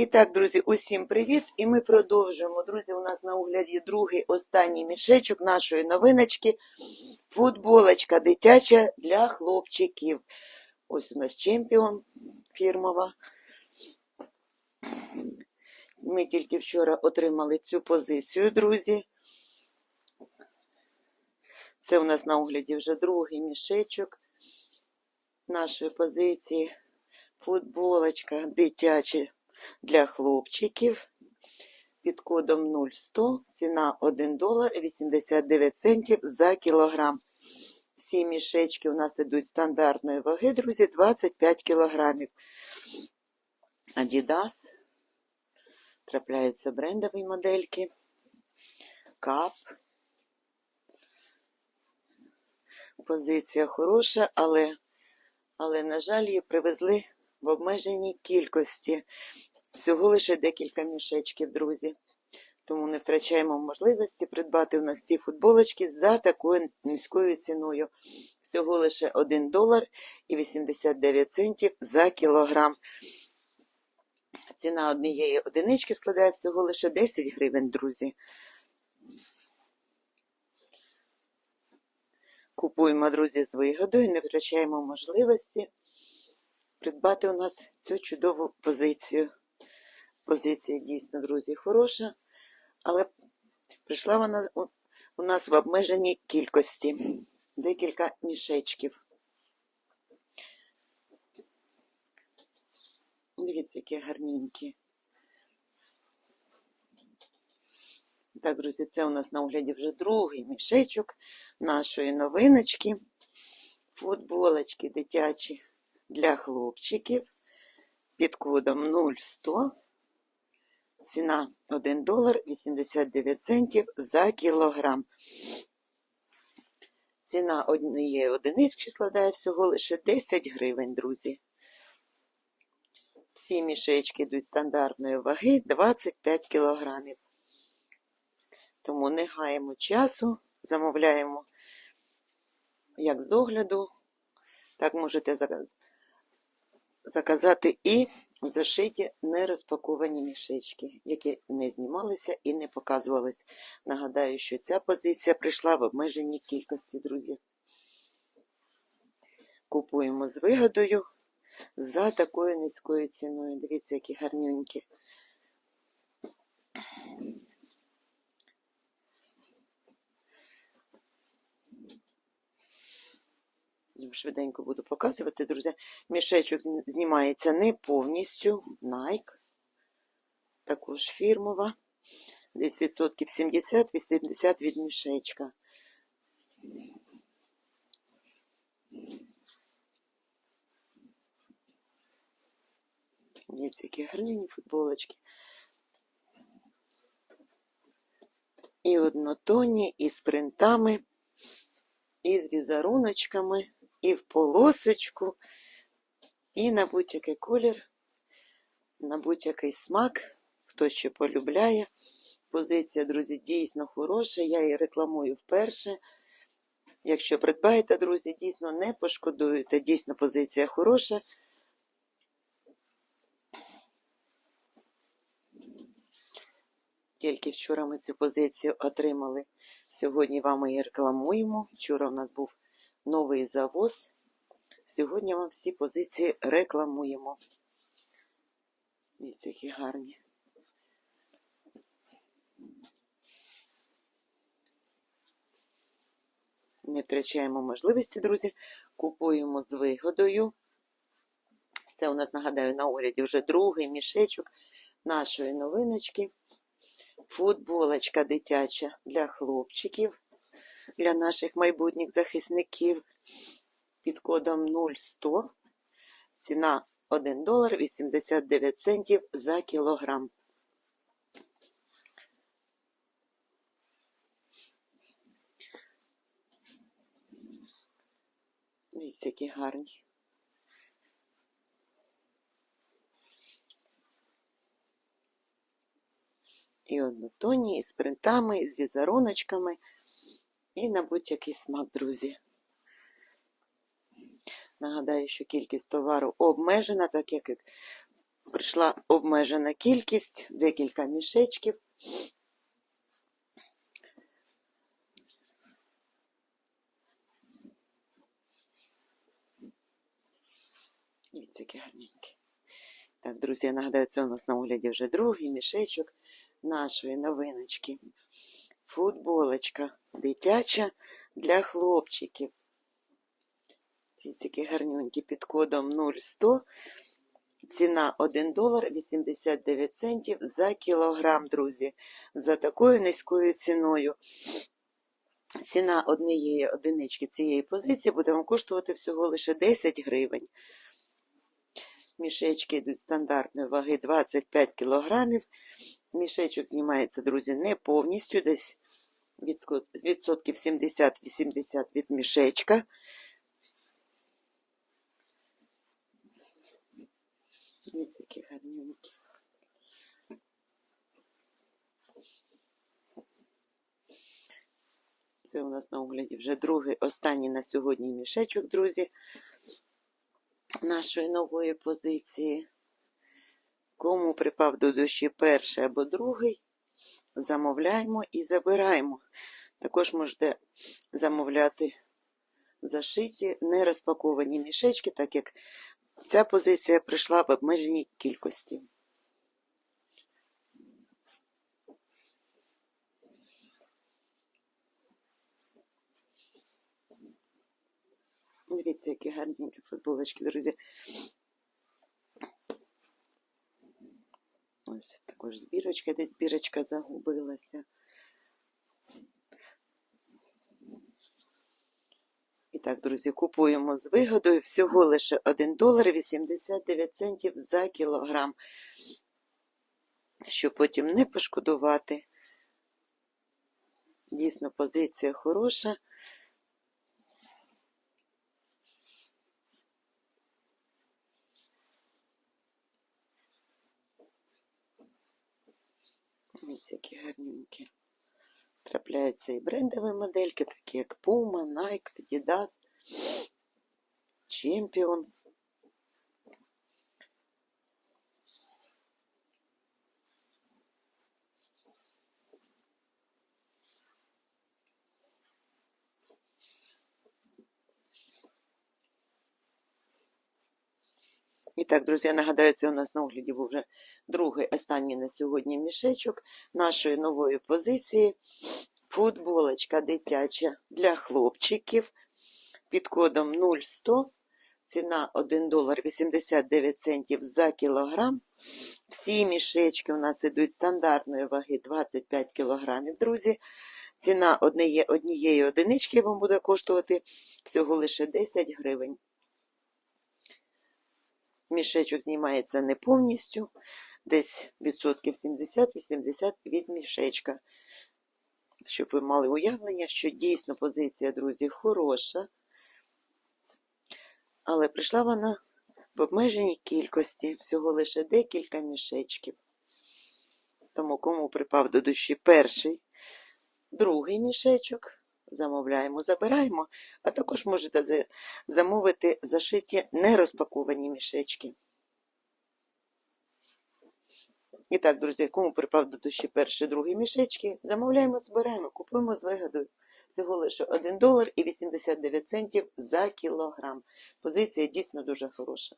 І так, друзі, усім привіт! І ми продовжуємо. Друзі, у нас на огляді другий останній мішечок нашої новиночки. Футболочка дитяча для хлопчиків. Ось у нас чемпіон фірмова. Ми тільки вчора отримали цю позицію, друзі. Це у нас на огляді вже другий мішечок нашої позиції. Футболочка дитяча для хлопчиків під кодом 0100, ціна 1 долар 89 центів за кілограм. Всі мішечки у нас йдуть стандартної ваги, друзі, 25 кілограмів. Adidas. Трапляються брендові модельки. Кап. Позиція хороша, але, але, на жаль, її привезли в обмеженій кількості. Всього лише декілька мішечків, друзі. Тому не втрачаємо можливості придбати у нас ці футболочки за такою низькою ціною. Всього лише 1 долар і 89 центів за кілограм. Ціна однієї одинички складає всього лише 10 гривень, друзі. Купуємо, друзі, з вигодою, не втрачаємо можливості придбати у нас цю чудову позицію. Позиція дійсно, друзі, хороша, але прийшла вона у- нас в обмеженій кількості. Декілька мішечків. Дивіться, які гарненькі. Так, друзі, це у нас на огляді вже другий мішечок нашої новиночки. Футболочки дитячі для хлопчиків під кодом 0100. Ціна 1 долар 89 центів за кілограм. Ціна однієї одинички складає всього лише 10 гривень, друзі. Всі мішечки йдуть стандартної ваги 25 кілограмів. Тому не гаємо часу, замовляємо як з огляду, так можете заказ- заказати і зашиті нерозпаковані мішечки, які не знімалися і не показувалися. Нагадаю, що ця позиція прийшла в обмеженій кількості, друзі. Купуємо з вигодою за такою низькою ціною. Дивіться, які гарнюнькі. Швиденько буду показувати, друзі. Мішечок знімається не повністю. Nike. Також фірмова. Десь відсотків 70-80 від мішечка. Дивіться, які гарні футболочки. І однотонні, і з принтами, і з візеруночками, і в полосочку, і на будь-який колір, на будь-який смак, хто що полюбляє. Позиція, друзі, дійсно хороша. Я її рекламую вперше. Якщо придбаєте, друзі, дійсно не пошкодуєте. Дійсно, позиція хороша. Тільки вчора ми цю позицію отримали. Сьогодні вам її рекламуємо. Вчора у нас був новий завоз. Сьогодні вам всі позиції рекламуємо. Дивіться, які гарні. Не втрачаємо можливості, друзі. Купуємо з вигодою. Це у нас, нагадаю, на огляді вже другий мішечок нашої новиночки. Футболочка дитяча для хлопчиків, для наших майбутніх захисників під кодом 0100. Ціна 1 долар 89 центів за кілограм. Дивіться, які гарні. І однотонні, і з принтами, і з візеруночками, і на будь-який смак, друзі. Нагадаю, що кількість товару обмежена, так як Прийшла обмежена кількість, декілька мішечків. Дивіться, які гарненькі. Так, друзі, я нагадаю, це у нас на огляді вже другий мішечок нашої новиночки. Футболочка дитяча для хлопчиків. Які гарненькі під кодом 0100. Ціна 1 долар 89 центів за кілограм, друзі. За такою низькою ціною. Ціна однієї одинички цієї позиції буде вам коштувати всього лише 10 гривень. Мішечки йдуть стандартної ваги 25 кілограмів. Мішечок знімається, друзі, не повністю, десь відсотків 70-80 від мішечка. Дивіться, які гарненькі. Це у нас на огляді вже другий, останній на сьогодні мішечок, друзі, нашої нової позиції. Кому припав до душі перший або другий, замовляємо і забираємо. Також можете замовляти зашиті, не розпаковані мішечки, так як ця позиція прийшла в обмеженій кількості. Дивіться, які гарненькі футболочки, друзі. Ось також збірочка, десь збірочка загубилася. І так, друзі, купуємо з вигодою всього лише 1 долар 89 центів за кілограм, щоб потім не пошкодувати. Дійсно, позиція хороша. Ось які гарненькі. Трапляються і брендові модельки, такі як Puma, Nike, Adidas, Champion. Так, друзі, нагадаю, це у нас на огляді був вже другий, останній на сьогодні мішечок нашої нової позиції. Футболочка дитяча для хлопчиків під кодом 0100. Ціна 1 долар 89 центів за кілограм. Всі мішечки у нас ідуть стандартної ваги 25 кілограмів, друзі. Ціна однієї одинички вам буде коштувати всього лише 10 гривень. Мішечок знімається не повністю, десь відсотків 70-80 від мішечка. Щоб ви мали уявлення, що дійсно позиція, друзі, хороша, але прийшла вона в обмеженій кількості, всього лише декілька мішечків. Тому кому припав до душі перший, другий мішечок, замовляємо, забираємо, а також можете замовити зашиті нерозпаковані мішечки. І так, друзі, кому припав до душі перший, другий мішечки, замовляємо, збираємо, купуємо з вигодою. Всього лише 1 долар і 89 центів за кілограм. Позиція дійсно дуже хороша.